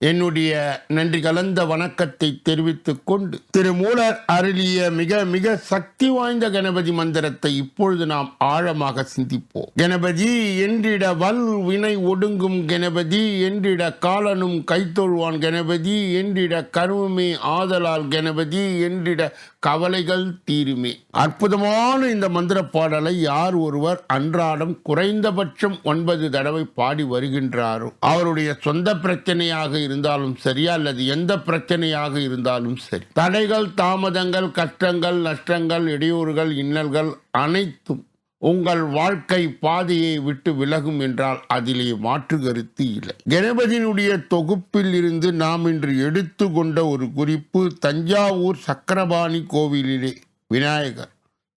என்னுடைய நன்றி கலந்த வணக்கத்தை தெரிவித்துக் கொண்டு திரு மூலர் அருளிய மிக மிக சக்தி வாய்ந்த கணபதி மந்திரத்தை இப்பொழுது நாம் ஆழமாக சிந்திப்போம். கணபதி என்றிட வல் வினை ஒடுங்கும் கணபதி என்றிட காலனும் கைத்தொழுவான் கணபதி என்றிட கருவுமே ஆதலால் கணபதி என்றிட கவலைகள் தீருமே. அற்புதமான இந்த மந்திர பாடலை யார் ஒருவர் அன்றாடம் குறைந்தபட்சம் ஒன்பது தடவை பாடி வருகின்றாரோ அவருடைய சொந்த பிரச்சனையாக இருந்தாலும் சரி அல்லது எந்த பிரச்சனையாக இருந்தாலும் சரி. தடைகள் தாமதங்கள் கஷ்டங்கள் நஷ்டங்கள் இடையூறுகள் இன்னல்கள் அனைத்தும் உங்கள் வாழ்க்கை பாதையை விட்டு விலகும் என்றால் அதிலே மாற்று கருத்து இல்லை. கணபதியினுடைய தொகுப்பில் இருந்து நாம் இன்று எடுத்துக்கொண்ட ஒரு குறிப்பு தஞ்சாவூர் சக்கரபாணி கோவிலிலே விநாயகர்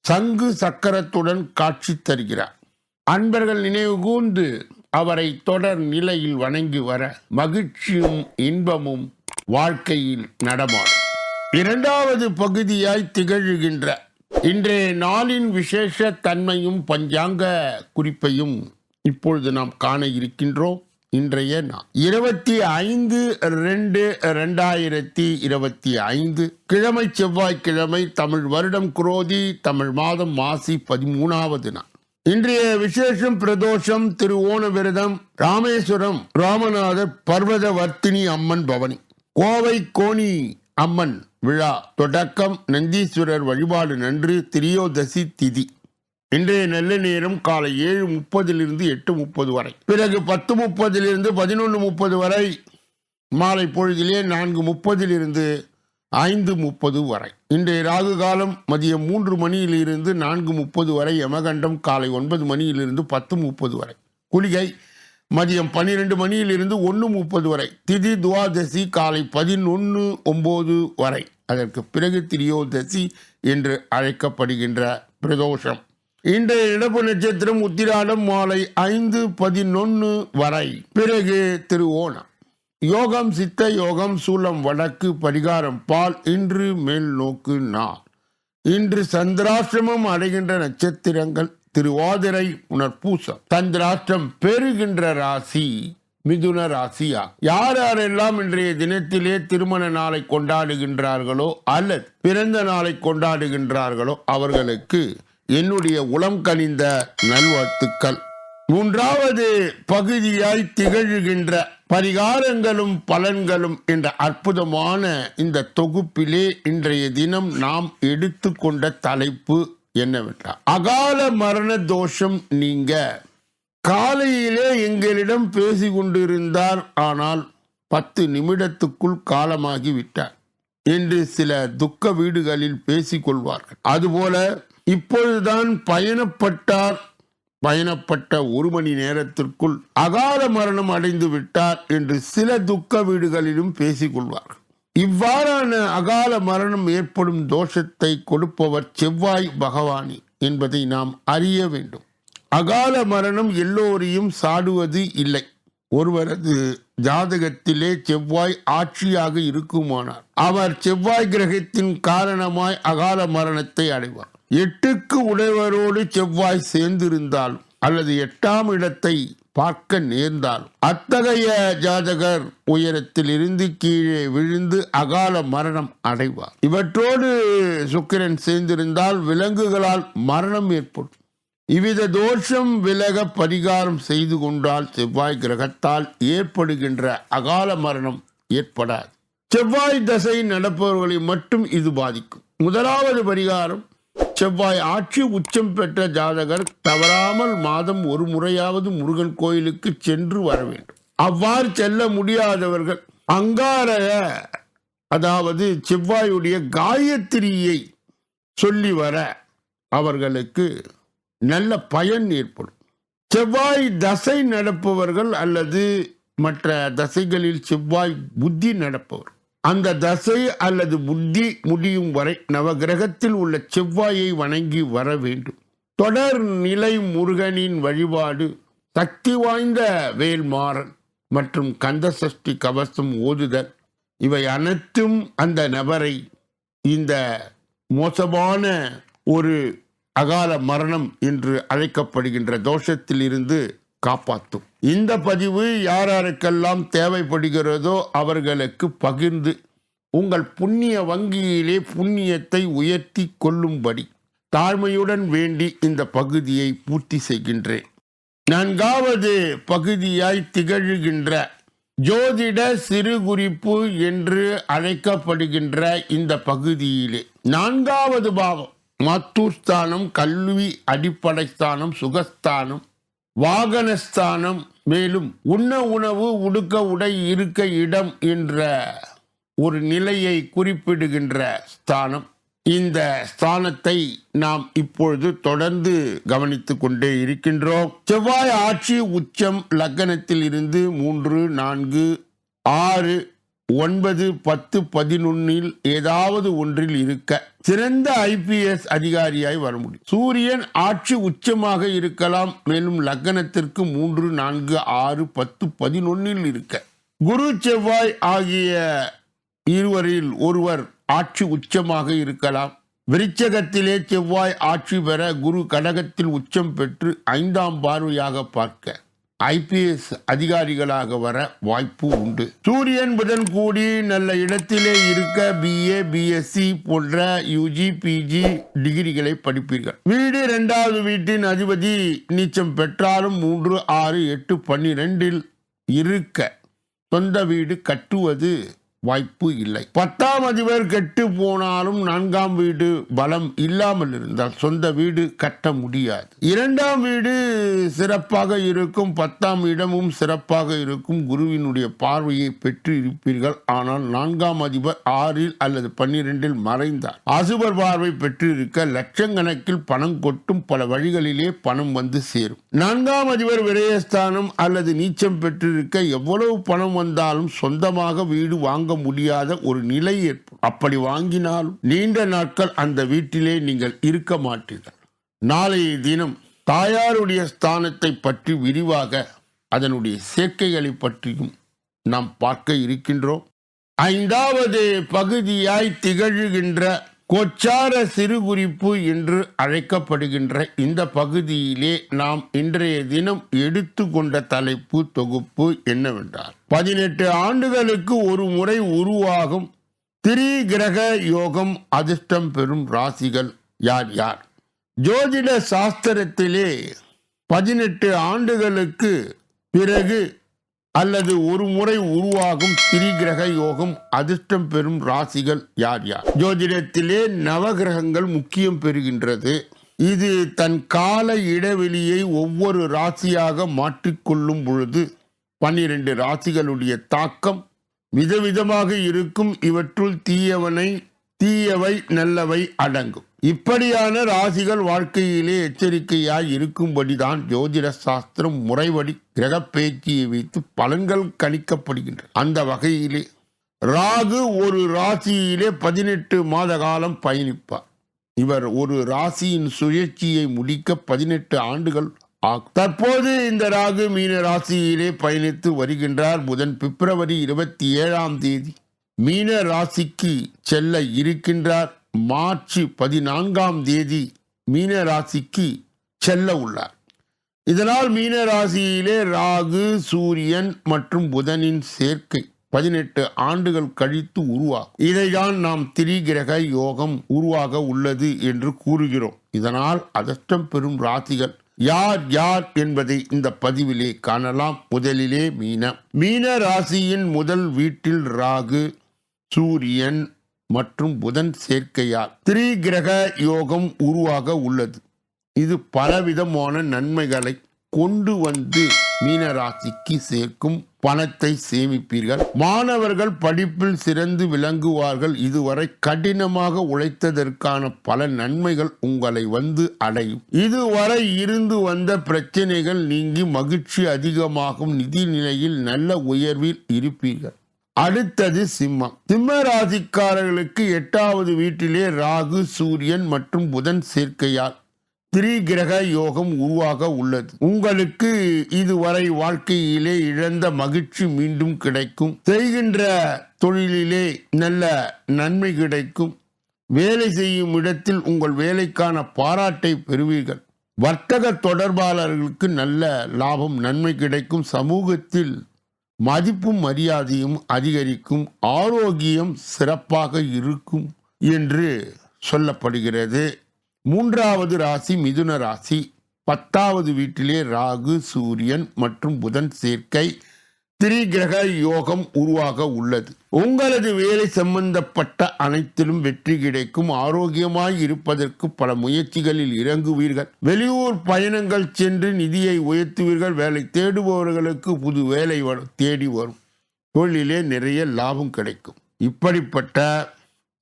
சங்கு சக்கரத்துடன் காட்சி தருகிறார். அன்பர்கள் நினைவு கூர்ந்து அவரை தொடர் நிலையில் வணங்கி வர மகிழ்ச்சியும் இன்பமும் வாழ்க்கையில் நடமாடும். இரண்டாவது பகுதியாய் திகழ்கின்ற இன்றைய நாளின் விசேஷ தன்மையும் பஞ்சாங்க குறிப்பையும் இப்பொழுது நாம் காண இருக்கின்றோம். இன்றைய நாள் இருபத்தி ஐந்து ரெண்டு ரெண்டாயிரத்தி இருபத்தி ஐந்து கிழமை செவ்வாய்க்கிழமை தமிழ் வருடம் குரோதி தமிழ் மாதம் மாசி பதிமூணாவது நாள். இன்றைய விசேஷம் பிரதோஷம் திரு ஓண விரதம் ராமேஸ்வரம் ராமநாதர் பர்வதவர்த்தினி அம்மன் பவனி. கோவை கோணி அம்மன் விழா. தொடக்கம் நந்தீஸ்வரர் வழிபாடு நன்று திரியோதசி திதி. இன்றைய நல்ல நேரம் காலை ஏழு முப்பதிலிருந்து எட்டு முப்பது வரை. பிறகு பத்து முப்பதிலிருந்து பதினொன்று முப்பது வரை. மாலை பொழுதிலே நான்கு முப்பதிலிருந்து ஐந்து முப்பது வரை. இன்றைய ராகு காலம் மதியம் மூன்று மணியிலிருந்து நான்கு முப்பது வரை யமகண்டம் காலை ஒன்பது மணியிலிருந்து பத்து முப்பது வரை. குளிகை மதியம் பன்னிரெண்டு மணியிலிருந்து ஒன்று முப்பது வரை. திதி துவாதசி காலை பதினொன்று ஒம்பது வரை. அதற்கு பிறகு திரியோதசி என்று அழைக்கப்படுகின்ற பிரதோஷம். இன்றைய இடப்பு நட்சத்திரம் உத்திராடம் மாலை ஐந்து பதினொன்று வரை. பிறகு திரு ஓணம். யோகம் சித்த யோகம் சூலம் வடக்கு பரிகாரம் பால் இன்று மேல் நோக்கு நா. இன்று சந்திராஷ்டிரமம் அடைகின்ற நட்சத்திரங்கள் திருவாதிரை உணர்பூசம் சந்திராஷ்டிரம் பெறுகின்ற ராசி மிதுன ராசியா. யார் யாரெல்லாம் இன்றைய தினத்திலே திருமண நாளை கொண்டாடுகின்றார்களோ அல்லது பிறந்த நாளை கொண்டாடுகின்றார்களோ அவர்களுக்கு என்னுடைய உளம் கனிந்த நல்வாழ்த்துக்கள். மூன்றாவது பகுதியாய் திகழ்கின்ற பரிகாரங்களும் பலன்களும் என்ற அற்புதமான இந்த தொகுப்பிலே இன்றைய தினம் நாம் எடுத்துக்கொண்ட தலைப்பு என்னவென்றால் அகால மரண தோஷம் நீங்க. காலையிலே எங்களிடம் பேசி கொண்டிருந்தார் ஆனால் பத்து நிமிடத்துக்குள் காலமாகி விட்டார் என்று சில துக்க வீடுகளில் பேசிக்கொள்வார்கள். அதுபோல இப்பொழுதுதான் பயணப்பட்டார் பயணப்பட்ட ஒரு மணி நேரத்திற்குள் அகால மரணம் அடைந்து விட்டார் என்று சில துக்க வீடுகளிலும் பேசிக்கொள்வார்கள் இவ்வாறான அகால மரணம் ஏற்படும் தோஷத்தை கொடுப்பவர் செவ்வாய் பகவானி என்பதை நாம் அறிய வேண்டும். அகால மரணம் எல்லோரையும் சாடுவது இல்லை. ஒருவரது ஜாதகத்திலே செவ்வாய் ஆட்சியாக இருக்குமானார் அவர் செவ்வாய் கிரகத்தின் காரணமாய் அகால மரணத்தை அடைவார். எட்டுக்கு உடையவரோடு செவ்வாய் சேர்ந்திருந்தால் அல்லது எட்டாம் இடத்தை பார்க்க நேர்ந்தால் அத்தகைய ஜாதகர் உயரத்தில் இருந்து கீழே விழுந்து அகால மரணம் அடைவார். இவற்றோடு சுக்கிரன் சேர்ந்திருந்தால் விலங்குகளால் மரணம் ஏற்படும். இவ்வித தோஷம் விலக பரிகாரம் செய்து கொண்டால் செவ்வாய் கிரகத்தால் ஏற்படுகின்ற அகால மரணம் ஏற்படாது. செவ்வாய் தசை நடப்பவர்களை மட்டும் இது பாதிக்கும். முதலாவது பரிகாரம் செவ்வாய் ஆட்சி உச்சம் பெற்ற ஜாதகர் தவறாமல் மாதம் ஒரு முறையாவது முருகன் கோயிலுக்கு சென்று வர வேண்டும். அவ்வாறு செல்ல முடியாதவர்கள் அங்காரக அதாவது செவ்வாயுடைய காயத்ரியை சொல்லி வர அவர்களுக்கு நல்ல பயன் ஏற்படும். செவ்வாய் தசை நடப்பவர்கள் அல்லது மற்ற தசைகளில் செவ்வாய் புத்தி நடப்பவர். அந்த தசை அல்லது புத்தி முடியும் வரை நவகிரகத்தில் உள்ள செவ்வாயை வணங்கி வர வேண்டும். தொடர் நிலை முருகனின் வழிபாடு சக்தி வாய்ந்த வேல்மாறன் மற்றும் கந்த சஷ்டி கவசம் ஓதுதல் இவை அனைத்தும் அந்த நபரை இந்த மோசமான ஒரு அகால மரணம் என்று அழைக்கப்படுகின்ற தோஷத்தில் இருந்து காப்பாற்றும். இந்த பதிவு யார் யாருக்கெல்லாம் தேவைப்படுகிறதோ அவர்களுக்கு பகிர்ந்து உங்கள் புண்ணிய வங்கியிலே புண்ணியத்தை உயர்த்தி கொள்ளும்படி தாழ்மையுடன் வேண்டி இந்த பகுதியை பூர்த்தி செய்கின்றேன். நான்காவது பகுதியாய் திகழ்கின்ற ஜோதிட சிறு குறிப்பு என்று அழைக்கப்படுகின்ற இந்த பகுதியிலே. நான்காவது பாவம் மத்தூர்ஸ்தானம் கல்வி அடிப்படை ஸ்தானம் சுகஸ்தானம் வாகனஸ்தானம் மேலும் உண்ண உணவு உடுக்க உடை இருக்க இடம் என்ற ஒரு நிலையை குறிப்பிடுகின்ற ஸ்தானம். இந்த ஸ்தானத்தை நாம் இப்பொழுது தொடர்ந்து கவனித்துக் கொண்டே இருக்கின்றோம். செவ்வாய் ஆட்சி உச்சம் லக்கணத்தில் இருந்து மூன்று நான்கு ஆறு ஒன்பது பத்து பதினொன்னில் ஏதாவது ஒன்றில் இருக்க சிறந்த ஐபிஎஸ் அதிகாரியாய் வர முடியும். சூரியன் ஆட்சி உச்சமாக இருக்கலாம். மேலும் லக்னத்திற்கு மூன்று நான்கு ஆறு பத்து பதினொன்னில் இருக்க. குரு செவ்வாய் ஆகிய இருவரில் ஒருவர் ஆட்சி உச்சமாக இருக்கலாம். விருச்சகத்திலே செவ்வாய் ஆட்சி பெற குரு கடகத்தில் உச்சம் பெற்று ஐந்தாம் பார்வையாக பார்க்க. ஐபிஎஸ் அதிகாரிகளாக வர வாய்ப்பு உண்டு. சூரியன் புதன் கூடி நல்ல இடத்திலே இருக்க பிஏ பிஎஸ்சி போன்ற யூஜி பிஜி டிகிரிகளை படிப்பீர்கள். வீடு இரண்டாவது வீட்டின் அதிபதி நீச்சம் பெற்றாலும் மூன்று ஆறு எட்டு பன்னிரெண்டில் இருக்க. சொந்த வீடு கட்டுவது வாய்ப்பு இல்லை. பத்தாம் அதிபர் கெட்டு போனாலும் நான்காம் வீடு பலம் இல்லாமல் இருந்தால் சொந்த வீடு கட்ட முடியாது. இரண்டாம் வீடு சிறப்பாக இருக்கும் பத்தாம் இடமும் சிறப்பாக இருக்கும் குருவினுடைய பார்வையை பெற்று இருப்பீர்கள். ஆனால் நான்காம் அதிபர் ஆறில் அல்லது பன்னிரெண்டில் மறைந்தார். அசுபர் பார்வை பெற்று இருக்க லட்சக்கணக்கில் பணம் கொட்டும் பல வழிகளிலே பணம் வந்து சேரும். நான்காம் அதிபர் விரயஸ்தானம் அல்லது நீச்சம் பெற்றிருக்க எவ்வளவு பணம் வந்தாலும் சொந்தமாக வீடு வாங்க முடியாத ஒரு நிலை ஏற்படும். அப்படி வாங்கினாலும் நீண்ட நாட்கள் அந்த வீட்டிலே நீங்கள் இருக்க மாட்டீர்கள். நாளைய தினம் தாயாருடைய ஸ்தானத்தை பற்றி விரிவாக அதனுடைய சேர்க்கைகளை பற்றியும் நாம் பார்க்க இருக்கின்றோம். ஐந்தாவது பகுதியாய் திகழ்கின்ற கொச்சார சிறு குறிப்பு என்று அழைக்கப்படுகின்ற இந்த பகுதியிலே நாம் இன்றைய தினம் எடுத்துக்கொண்ட தலைப்பு தொகுப்பு என்னவென்றால் பதினெட்டு ஆண்டுகளுக்கு ஒரு முறை உருவாகும் திரி கிரக யோகம் அதிர்ஷ்டம் பெறும் ராசிகள் யார் யார்? ஜோதிட சாஸ்திரத்திலே பதினெட்டு ஆண்டுகளுக்கு பிறகு அல்லது ஒரு முறை உருவாகும் திரிகிரக யோகம் அதிர்ஷ்டம் பெறும் ராசிகள் யார் யார்? ஜோதிடத்திலே நவகிரகங்கள் முக்கியம் பெறுகின்றது. இது தன் கால இடைவெளியை ஒவ்வொரு ராசியாக மாற்றிக்கொள்ளும் பொழுது பன்னிரண்டு ராசிகளுடைய தாக்கம் விதவிதமாக இருக்கும். இவற்றுள் தீயவனை தீயவை நல்லவை அடங்கும். இப்படியான ராசிகள் வாழ்க்கையிலே எச்சரிக்கையாய் இருக்கும்படிதான் ஜோதிட சாஸ்திரம் முறைப்படி கிரக பேச்சியை வைத்து பலன்கள் கணிக்கப்படுகின்றன. அந்த வகையிலே ராகு ஒரு ராசியிலே பதினெட்டு மாத காலம் பயணிப்பார். இவர் ஒரு ராசியின் சுழற்சியை முடிக்க பதினெட்டு ஆண்டுகள் ஆகும். தற்போது இந்த ராகு மீன ராசியிலே பயணித்து வருகின்றார். புதன் பிப்ரவரி இருபத்தி ஏழாம் தேதி மீன ராசிக்கு செல்ல இருக்கின்றார். மார்ச் பதினான்காம் தேதி மீன ராசிக்கு செல்ல உள்ளார். இதனால் மீன ராசியிலே ராகு சூரியன் மற்றும் புதனின் சேர்க்கை பதினெட்டு ஆண்டுகள் கழித்து உருவாகும். இதைதான் நாம் திரிகிரக யோகம் உருவாக உள்ளது என்று கூறுகிறோம். இதனால் அதிர்ஷ்டம் பெறும் ராசிகள் யார் யார் என்பதை இந்த பதிவிலே காணலாம். முதலிலே மீன மீன ராசியின் முதல் வீட்டில் ராகு சூரியன் மற்றும் புதன் சேர்க்கையால் திரிகிரக யோகம் உருவாக உள்ளது. இது பலவிதமான நன்மைகளை கொண்டு வந்து மீனராசிக்கு சேர்க்கும் பணத்தை சேமிப்பீர்கள். மாணவர்கள் படிப்பில் சிறந்து விளங்குவார்கள். இதுவரை கடினமாக உழைத்ததற்கான பல நன்மைகள் உங்களை வந்து அடையும். இதுவரை இருந்து வந்த பிரச்சனைகள் நீங்கி மகிழ்ச்சி அதிகமாகும். நிதி நிலையில் நல்ல உயர்வில் இருப்பீர்கள். அடுத்தது சிம்மம். சிம்ம ராசிக்காரர்களுக்கு எட்டாவது வீட்டிலே ராகு சூரியன் மற்றும் புதன் சேர்க்கையால் திரிகிரக யோகம் உருவாக உள்ளது. உங்களுக்கு இதுவரை வாழ்க்கையிலே இழந்த மகிழ்ச்சி மீண்டும் கிடைக்கும். செய்கின்ற தொழிலிலே நல்ல நன்மை கிடைக்கும். வேலை செய்யும் இடத்தில் உங்கள் வேலைக்கான பாராட்டை பெறுவீர்கள். வர்த்தக தொடர்பாளர்களுக்கு நல்ல லாபம் நன்மை கிடைக்கும். சமூகத்தில் மதிப்பும் மரியாதையும் அதிகரிக்கும் ஆரோக்கியம் சிறப்பாக இருக்கும் என்று சொல்லப்படுகிறது. மூன்றாவது ராசி மிதுன ராசி. பத்தாவது வீட்டிலே ராகு சூரியன் மற்றும் புதன் சேர்க்கை. திரிகிரக யோகம் உருவாக உள்ளது. உங்களது வேலை சம்பந்தப்பட்ட அனைத்திலும் வெற்றி கிடைக்கும். ஆரோக்கியமாய் இருப்பதற்கு பல முயற்சிகளில் இறங்குவீர்கள். வெளியூர் பயணங்கள் சென்று நிதியை உயர்த்துவீர்கள். வேலை தேடுபவர்களுக்கு புது வேலை வரும் தேடி வரும். தொழிலே நிறைய லாபம் கிடைக்கும். இப்படிப்பட்ட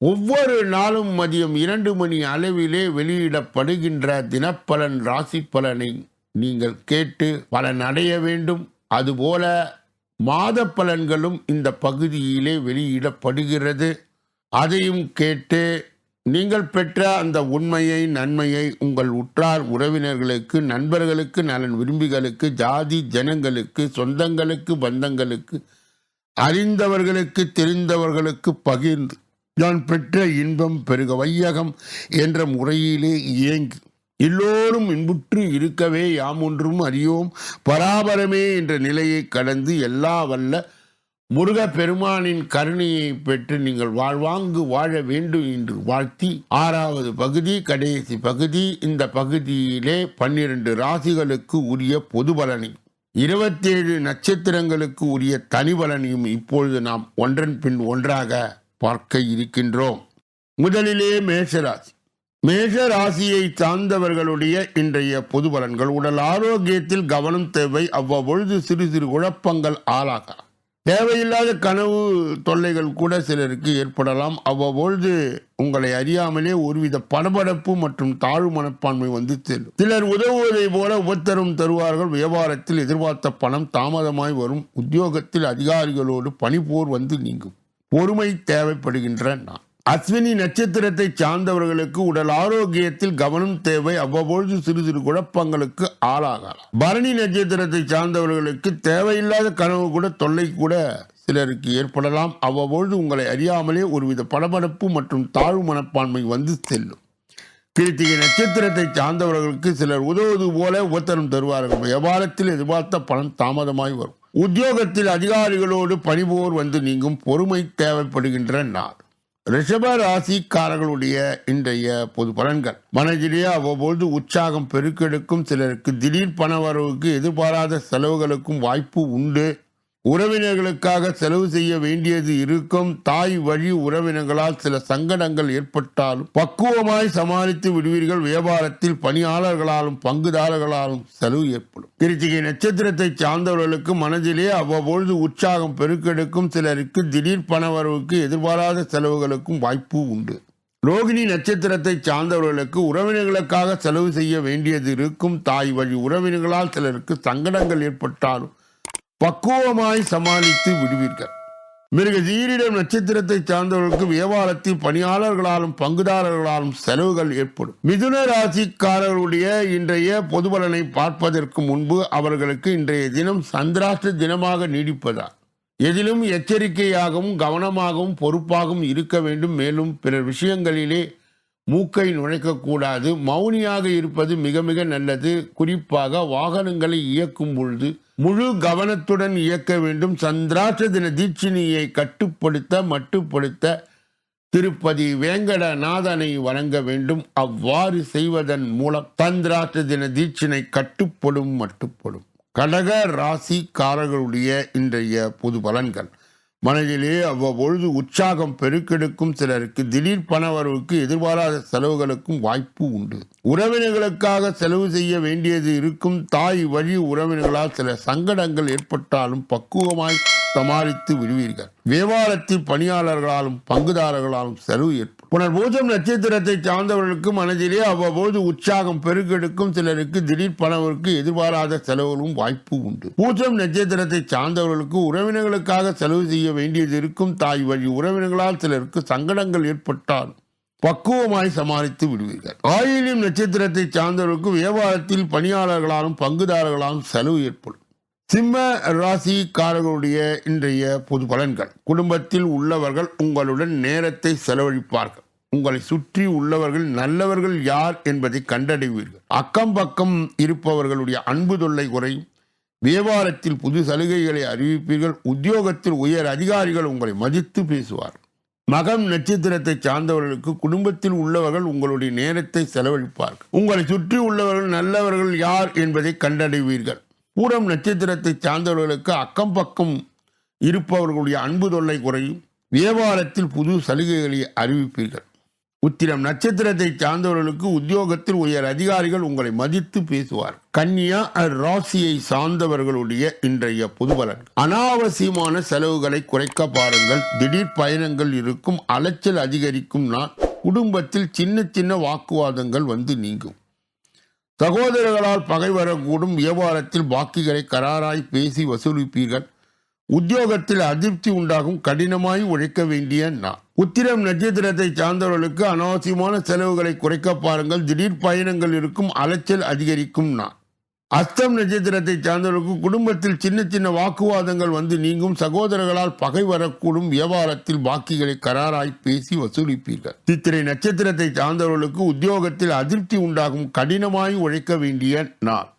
ஒவ்வொரு நாளும் மதியம் இரண்டு மணி அளவிலே வெளியிடப்படுகின்ற தினப்பலன் ராசி பலனை நீங்கள் கேட்டு பலன் அடைய வேண்டும். அதுபோல மாத பலன்களும் இந்த பகுதியிலே வெளியிடப்படுகிறது. அதையும் கேட்டு நீங்கள் பெற்ற அந்த உண்மையை நன்மையை உங்கள் உற்றார் உறவினர்களுக்கு நண்பர்களுக்கு நலன் விரும்பிகளுக்கு ஜாதி ஜனங்களுக்கு சொந்தங்களுக்கு பந்தங்களுக்கு அறிந்தவர்களுக்கு தெரிந்தவர்களுக்கு பகிர்ந்து நான் பெற்ற இன்பம் பெருக வையகம் என்ற முறையிலே இயங்கி எல்லோரும் இன்புற்று இருக்கவே யாம் ஒன்றும் அறியோம். பராபரமே என்ற நிலையை கடந்து எல்லா வல்ல முருக பெருமானின் கருணையை பெற்று நீங்கள் வாழ்வாங்கு வாழ வேண்டும் என்று வாழ்த்தி ஆறாவது பகுதி கடைசி பகுதி இந்த பகுதியிலே பன்னிரண்டு ராசிகளுக்கு உரிய பொது பலனை இருபத்தேழு நட்சத்திரங்களுக்கு உரிய தனி பலனையும் இப்பொழுது நாம் ஒன்றன் பின் ஒன்றாக பார்க்க இருக்கின்றோம். முதலிலே மேஷராசி. மேஷ ராசியை சார்ந்தவர்களுடைய இன்றைய பொது பலன்கள் உடல் ஆரோக்கியத்தில் கவனம் தேவை அவ்வப்பொழுது சிறு சிறு குழப்பங்கள் ஆளாகலாம் தேவையில்லாத கனவு தொல்லைகள் கூட சிலருக்கு ஏற்படலாம். அவ்வப்பொழுது உங்களை அறியாமலே ஒருவித படபடப்பு மற்றும் தாழ்வு மனப்பான்மை வந்து செல்லும் சிலர் உதவுவதை போல உபத்தரும் தருவார்கள். வியாபாரத்தில் எதிர்பார்த்த பணம் தாமதமாய் வரும். உத்தியோகத்தில் அதிகாரிகளோடு பணிபோர் வந்து நீங்கும். பொறுமை தேவைப்படுகின்ற நான் அஸ்வினி நட்சத்திரத்தை சார்ந்தவர்களுக்கு உடல் ஆரோக்கியத்தில் கவனம் தேவை. அவ்வப்பொழுது சிறு சிறு குழப்பங்களுக்கு ஆளாகலாம். பரணி நட்சத்திரத்தை சார்ந்தவர்களுக்கு தேவையில்லாத கனவு கூட தொல்லை கூட சிலருக்கு ஏற்படலாம். அவ்வப்பொழுது உங்களை அறியாமலே ஒருவித படபடப்பு மற்றும் தாழ்வு மனப்பான்மை வந்து செல்லும். கிருத்திகை நட்சத்திரத்தை சார்ந்தவர்களுக்கு சிலர் உதவுவது போல உபத்தரம் தருவார்கள். வியாபாரத்தில் எதிர்பார்த்த பணம் தாமதமாய் வரும். உத்தியோகத்தில் அதிகாரிகளோடு பணிபோர் வந்து நீங்கும் பொறுமை தேவைப்படுகின்ற நாள். ரிஷப ராசிக்காரர்களுடைய இன்றைய பொது பலன்கள். மனதிலேயே அவ்வப்பொழுது உற்சாகம் பெருக்கெடுக்கும். சிலருக்கு திடீர் பண வரவுக்கு எதிர்பாராத செலவுகளுக்கும் வாய்ப்பு உண்டு. உறவினர்களுக்காக செலவு செய்ய வேண்டியது இருக்கும். தாய் வழி உறவினர்களால் சில சங்கடங்கள் ஏற்பட்டாலும் பக்குவமாய் சமாளித்து விடுவீர்கள். வியாபாரத்தில் பணியாளர்களாலும் பங்குதாரர்களாலும் செலவு ஏற்படும். கிருத்திகை நட்சத்திரத்தை சார்ந்தவர்களுக்கு மனதிலே அவ்வப்பொழுது உற்சாகம் பெருக்கெடுக்கும். சிலருக்கு திடீர் பணவரவுக்கு எதிர்பாராத செலவுகளுக்கும் வாய்ப்பு உண்டு. ரோகிணி நட்சத்திரத்தை சார்ந்தவர்களுக்கு உறவினர்களுக்காக செலவு செய்ய வேண்டியது இருக்கும். தாய் வழி உறவினர்களால் சிலருக்கு சங்கடங்கள் ஏற்பட்டாலும் பக்குவமாய் சமாளித்து விடுவீர்கள். மிருக ஜீரிடம் நட்சத்திரத்தை சார்ந்தவர்களுக்கு வியாபாரத்தில் பணியாளர்களாலும் பங்குதாரர்களாலும் செலவுகள் ஏற்படும். மிதுன ராசிக்காரர்களுடைய இன்றைய பொது பலனை பார்ப்பதற்கு முன்பு அவர்களுக்கு இன்றைய தினம் சந்திராஷ்ட தினமாக நீடிப்பதால் எதிலும் எச்சரிக்கையாகவும் கவனமாகவும் பொறுப்பாகவும் இருக்க வேண்டும். மேலும் பிறர் விஷயங்களிலே மூக்கை நுழைக்கக்கூடாது. மௌனியாக இருப்பது மிக மிக நல்லது. குறிப்பாக வாகனங்களை இயக்கும் பொழுது முழு கவனத்துடன் இயக்க வேண்டும். சந்திராட்ச தின தீட்சிணியை கட்டுப்படுத்த மட்டுப்படுத்த திருப்பதி வேங்கடநாதனை வணங்க வேண்டும். அவ்வாறு செய்வதன் மூலம் சந்திராட்ச தின தீட்சினை கட்டுப்படும் மட்டுப்படும். கடக ராசிக்காரர்களுடைய இன்றைய பொது பலன்கள். மனதிலே அவ்வப்பொழுது உற்சாகம் பெருக்கெடுக்கும் சிலருக்கு திடீர் பணவரவுக்கு எதிர்பாராத செலவுகளுக்கும் வாய்ப்பு உண்டு. உறவினர்களுக்காக செலவு செய்ய வேண்டியது இருக்கும் தாய் வழி உறவினர்களால் சில சங்கடங்கள் ஏற்பட்டாலும் பக்குவமாய் சமாளித்து விடுவீர்கள். வியாபாரத்தில் பணியாளர்களாலும் பங்குதாரர்களாலும் செலவு ஏற்படும். புனர்பூசம் நட்சத்திரத்தை சார்ந்தவர்களுக்கு மனதிலே அவ்வப்போது உற்சாகம் பெருக்கெடுக்கும் சிலருக்கு திடீர் பணவருக்கு எதிர்பாராத செலவுகளும் வாய்ப்பு உண்டு. பூஜம் நட்சத்திரத்தை சார்ந்தவர்களுக்கு உறவினர்களுக்காக செலவு செய்ய வேண்டியது இருக்கும் தாய் வழி உறவினர்களால் சிலருக்கு சங்கடங்கள் ஏற்பட்டால் பக்குவமாய் சமாளித்து விடுவீர்கள். ஆயிலியம் நட்சத்திரத்தை சார்ந்தவர்களுக்கு வியாபாரத்தில் பணியாளர்களாலும் பங்குதாரர்களாலும் செலவு ஏற்படும். சிம்ம ராசிக்காரர்களுடைய இன்றைய பொது பலன்கள். குடும்பத்தில் உள்ளவர்கள் உங்களுடன் நேரத்தை செலவழிப்பார்கள். உங்களை சுற்றி உள்ளவர்கள் நல்லவர்கள் யார் என்பதை கண்டடைவீர்கள். அக்கம் பக்கம் இருப்பவர்களுடைய அன்பு தொல்லை குறையும். வியாபாரத்தில் புது சலுகைகளை அறிவிப்பீர்கள். உத்தியோகத்தில் உயர் அதிகாரிகள் உங்களை மதித்து பேசுவார். மகம் நட்சத்திரத்தை சார்ந்தவர்களுக்கு குடும்பத்தில் உள்ளவர்கள் உங்களுடைய நேரத்தை செலவழிப்பார்கள். உங்களை சுற்றி உள்ளவர்கள் நல்லவர்கள் யார் என்பதை கண்டடைவீர்கள். பூரம் நட்சத்திரத்தை சார்ந்தவர்களுக்கு அக்கம் பக்கம் இருப்பவர்களுடைய அன்பு தொல்லை குறையும். வியாபாரத்தில் புது சலுகைகளை அறிவிப்பீர்கள். உத்திரம் நட்சத்திரத்தை சார்ந்தவர்களுக்கு உத்தியோகத்தில் உயர் அதிகாரிகள் உங்களை மதித்து பேசுவார். கன்னியா ராசியை சார்ந்தவர்களுடைய இன்றைய புதுபலன் அனாவசியமான செலவுகளை குறைக்க பாருங்கள். திடீர் பயணங்கள் இருக்கும். அலைச்சல் அதிகரிக்கும் நாள். குடும்பத்தில் சின்ன சின்ன வாக்குவாதங்கள் வந்து நீங்கும். சகோதரர்களால் பகை வரக்கூடும். வியாபாரத்தில் பாக்கிகளை கராராய் பேசி வசூலிப்பீர்கள். உத்தியோகத்தில் அதிருப்தி உண்டாகும். கடினமாய் உழைக்க வேண்டிய நான் உத்திரம் நட்சத்திரத்தை சார்ந்தவர்களுக்கு அனாவசியமான செலவுகளை குறைக்க பாருங்கள். திடீர் பயணங்கள் இருக்கும். அலைச்சல் அதிகரிக்கும் நான் அஸ்தம் நட்சத்திரத்தை சார்ந்தவர்களுக்கு குடும்பத்தில் சின்ன சின்ன வாக்குவாதங்கள் வந்து நீங்கும். சகோதரர்களால் பகை வரக்கூடும் வியாபாரத்தில் பாக்கிகளை கராராய் பேசி வசூலிப்பீர்கள். சித்திரை நட்சத்திரத்தை சார்ந்தவர்களுக்கு உத்தியோகத்தில் அதிருப்தி உண்டாகும் கடினமாய் உழைக்க வேண்டிய நாள்.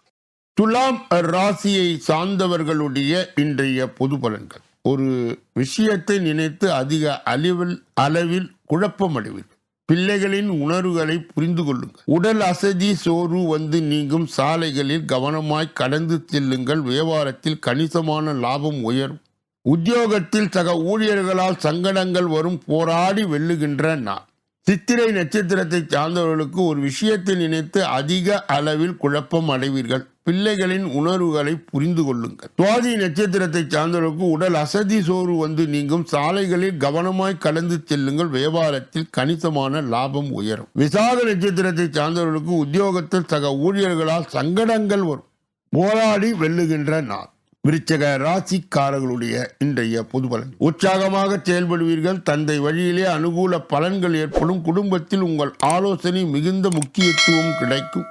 துலாம் ராசியை சார்ந்தவர்களுடைய இன்றைய பொது பலன்கள். ஒரு விஷயத்தை நினைத்து அதிக அளவில் அளவில் குழப்பம் அடைவீர்கள் பிள்ளைகளின் உணர்வுகளை புரிந்து கொள்ளுங்கள். உடல் அசதி சோர்வு வந்து நீங்கும் சாலைகளில் கவனமாய் கடந்து செல்லுங்கள். வியாபாரத்தில் கணிசமான லாபம் உயரும். உத்தியோகத்தில் சக ஊழியர்களால் சங்கடங்கள் வரும். போராடி வெல்லுகின்ற நான் சித்திரை நட்சத்திரத்தை சார்ந்தவர்களுக்கு ஒரு விஷயத்தை நினைத்து அதிக அளவில் குழப்பம் அடைவீர்கள். பிள்ளைகளின் உணர்வுகளை புரிந்து கொள்ளுங்கள். சுவாதி நட்சத்திரத்தை சார்ந்தவர்களுக்கு உடல் அசதி சோறு வந்து நீங்கும். சாலைகளில் கவனமாய் கலந்து செல்லுங்கள். வியாபாரத்தில் கணிசமான லாபம் உயரும். விசாக நட்சத்திரத்தை சார்ந்தவர்களுக்கு உத்தியோகத்தில் சக ஊழியர்களால் சங்கடங்கள் வரும். போராடி வெல்லுகின்ற நாள். விருச்சக ராசிக்காரர்களுடைய இன்றைய பொது பலன். உற்சாகமாக செயல்படுவீர்கள். தந்தை வழியிலே அனுகூல பலன்கள் ஏற்படும். குடும்பத்தில் உங்கள் ஆலோசனை மிகுந்த முக்கியத்துவம் கிடைக்கும்.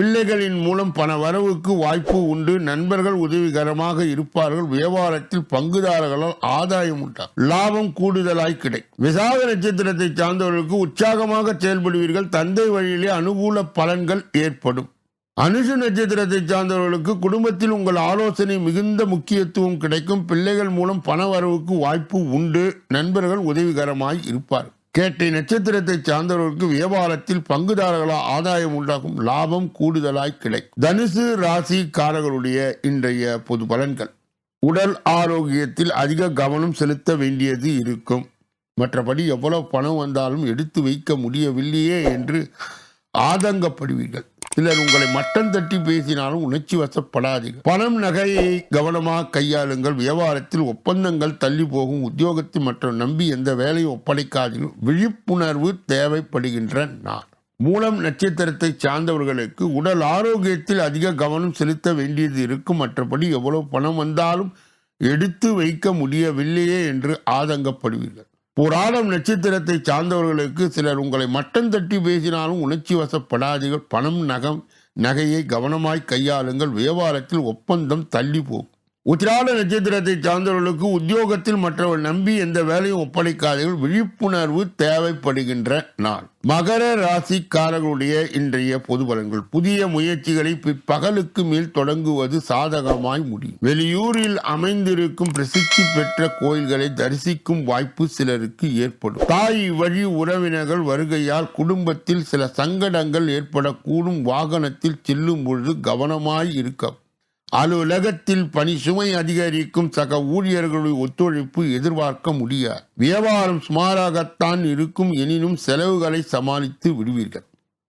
பிள்ளைகளின் மூலம் பண வரவுக்கு வாய்ப்பு உண்டு. நண்பர்கள் உதவிகரமாக இருப்பார்கள். வியாபாரத்தில் பங்குதாரர்களால் ஆதாயம் உண்டாகும். லாபம் கூடுதலாய் கிடைக்கும். விசாக நட்சத்திரத்தை சார்ந்தவர்களுக்கு உற்சாகமாக செயல்படுவீர்கள். தந்தை வழியிலே அனுகூல பலன்கள் ஏற்படும். அனுஷ நட்சத்திரத்தை சார்ந்தவர்களுக்கு குடும்பத்தில் உங்கள் ஆலோசனை மிகுந்த முக்கியத்துவம் கிடைக்கும். பிள்ளைகள் மூலம் பண வரவுக்கு வாய்ப்பு உண்டு. நண்பர்கள் உதவிகரமாய் இருப்பார். கேட்டை நட்சத்திரத்தை சார்ந்தவர்களுக்கு வியாபாரத்தில் பங்குதாரர்களால் ஆதாயம் உண்டாகும் லாபம் கூடுதலாய் கிடைக்கும். தனுசு ராசிக்காரர்களுடைய இன்றைய பொது பலன்கள். உடல் ஆரோக்கியத்தில் அதிக கவனம் செலுத்த வேண்டியது இருக்கும். மற்றபடி எவ்வளவு பணம் வந்தாலும் எடுத்து வைக்க முடியவில்லையே என்று ஆதங்கப்படுவீர்கள். சிலர் உங்களை மட்டம் தட்டி பேசினாலும் உணர்ச்சி வசப்படாதீர்கள். பணம் நகையை கவனமாக கையாளுங்கள். வியாபாரத்தில் ஒப்பந்தங்கள் தள்ளி போகும். உத்தியோகத்தை மற்றும் நம்பி எந்த வேலையும் ஒப்படைக்காதீர்கள். விழிப்புணர்வு தேவைப்படுகின்ற நாள். மூலம் நட்சத்திரத்தை சார்ந்தவர்களுக்கு உடல் ஆரோக்கியத்தில் அதிக கவனம் செலுத்த வேண்டியது இருக்கும். மற்றபடி எவ்வளவு பணம் வந்தாலும் எடுத்து வைக்க முடியவில்லையே என்று ஆதங்கப்படுவீர்கள். புராணம் நட்சத்திரத்தை சார்ந்தவர்களுக்கு சிலர் உங்களை மட்டம் தட்டி பேசினாலும் உணர்ச்சி வசப்படாதீர்கள். பணம் நகம் நகையை கவனமாய் கையாளுங்கள். வியாபாரத்தில் ஒப்பந்தம் தள்ளி உத்திராட நட்சத்திரத்தை சார்ந்தவர்களுக்கு உத்தியோகத்தில் மற்றவர் நம்பி எந்த வேலையும் ஒப்படைக்காதீர்கள் விழிப்புணர்வு தேவைப்படுகின்ற நாள். மகர ராசிக்காரர்களுடைய இன்றைய பொது பலன்கள். புதிய முயற்சிகளை பிற்பகலுக்கு மேல் தொடங்குவது சாதகமாய் முடியும். வெளியூரில் அமைந்திருக்கும் பிரசித்தி பெற்ற கோயில்களை தரிசிக்கும் வாய்ப்பு சிலருக்கு ஏற்படும். தாய் வழி உறவினர்கள் வருகையால் குடும்பத்தில் சில சங்கடங்கள் ஏற்படக்கூடும். வாகனத்தில் செல்லும் பொழுது கவனமாய் இருக்க அலுவலகத்தில் பணி சுமை அதிகரிக்கும் சக ஊழியர்களுடைய ஒத்துழைப்பு எதிர்பார்க்க முடியாது வியாபாரம் சுமாராகத்தான் இருக்கும் எனினும் செலவுகளை சமாளித்து விடுவீர்கள்.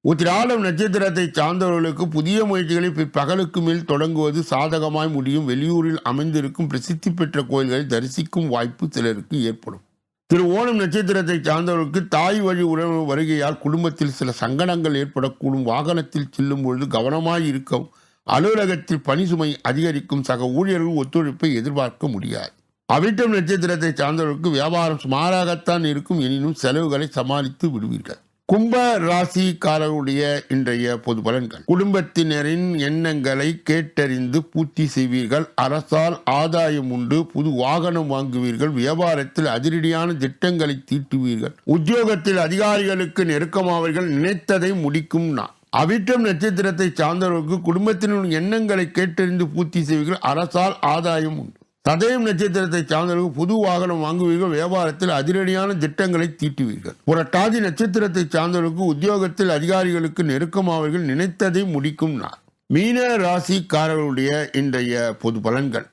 உத்திராலம் நட்சத்திரத்தை சார்ந்தவர்களுக்கு புதிய முயற்சிகளை பகலுக்கு மேல் தொடங்குவது சாதகமாய் முடியும். வெளியூரில் அமைந்திருக்கும் பிரசித்தி பெற்ற கோயில்களை தரிசிக்கும் வாய்ப்பு சிலருக்கு ஏற்படும். திரு ஓணம் நட்சத்திரத்தை சார்ந்தவர்களுக்கு தாய் வழி உறவு வருகையால் குடும்பத்தில் சில சங்கடங்கள் ஏற்படக்கூடும். வாகனத்தில் செல்லும் பொழுது கவனமாய் இருக்கவும் அலுவலகத்தில் பணி சுமை அதிகரிக்கும் சக ஊழியர்கள் ஒத்துழைப்பை எதிர்பார்க்க முடியாது. அவிட்டம் நட்சத்திரத்தை சார்ந்தவர்களுக்கு வியாபாரம் சுமாராகத்தான் இருக்கும் எனினும் செலவுகளை சமாளித்து விடுவீர்கள். கும்ப ராசிக்காரருடைய இன்றைய பொது பலன்கள். குடும்பத்தினரின் எண்ணங்களை கேட்டறிந்து பூர்த்தி செய்வீர்கள். அரசால் ஆதாயம் உண்டு. புது வாகனம் வாங்குவீர்கள். வியாபாரத்தில் அதிரடியான திட்டங்களை தீட்டுவீர்கள். உத்தியோகத்தில் அதிகாரிகளுக்கு நெருக்கமாவீர்கள். நினைத்ததை முடிக்கும் நான் அவிட்டம் நட்சத்திரத்தை சார்ந்தவர்களுக்கு குடும்பத்தினரின் எண்ணங்களை கேட்டறிந்து பூர்த்தி செய்வீர்கள். அரசால் ஆதாயம் உண்டு. சதயம் நட்சத்திரத்தை சார்ந்தவர்கள் புது வாகனம் வாங்குவீர்கள். வியாபாரத்தில் அதிரடியான திட்டங்களை தீட்டுவீர்கள். புரட்டாதி நட்சத்திரத்தை சார்ந்தவர்களுக்கு உத்தியோகத்தில் அதிகாரிகளுக்கு நெருக்கமாவர்கள். நினைத்ததை முடிக்கும் நாள். மீன ராசிக்காரர்களுடைய இன்றைய பொது பலன்கள்.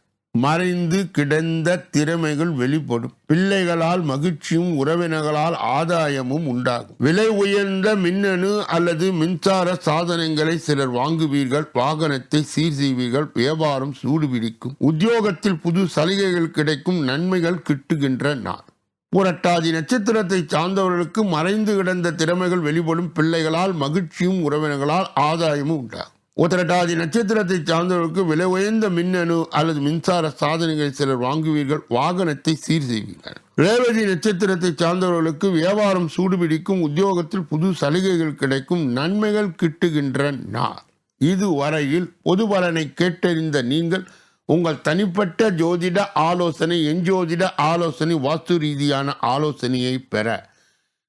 மறைந்து கிடந்த திறமைகள் வெளிப்படும். பிள்ளைகளால் மகிழ்ச்சியும் உறவினர்களால் ஆதாயமும் உண்டாகும். விலை உயர்ந்த மின்னணு அல்லது மின்சார சாதனங்களை சிலர் வாங்குவீர்கள். வாகனத்தை சீர் செய்வீர்கள். வியாபாரம் சூடுபிடிக்கும். உத்தியோகத்தில் புது சலுகைகள் கிடைக்கும். நன்மைகள் கிட்டுகின்ற நாள் புரட்டாதி நட்சத்திரத்தை சார்ந்தவர்களுக்கு மறைந்து கிடந்த திறமைகள் வெளிப்படும். பிள்ளைகளால் மகிழ்ச்சியும் உறவினர்களால் ஆதாயமும் உண்டாகும். உத்திரட்டாதி நட்சத்திரத்தை சார்ந்தவர்களுக்கு விலை உயர்ந்த மின்னணு அல்லது மின்சார சாதனங்களை சிலர் வாங்குவீர்கள். வாகனத்தை சீர் செய்வீர்கள். ரேவதி நட்சத்திரத்தை சார்ந்தவர்களுக்கு வியாபாரம் சூடுபிடிக்கும் உத்தியோகத்தில் புது சலுகைகள் கிடைக்கும் நன்மைகள் கிட்டுகின்ற நார் இதுவரையில் பொது பலனை கேட்டறிந்த நீங்கள் உங்கள் தனிப்பட்ட ஜோதிட ஆலோசனை எஞ்சோதிட ஆலோசனை வாஸ்து ரீதியான ஆலோசனையை பெற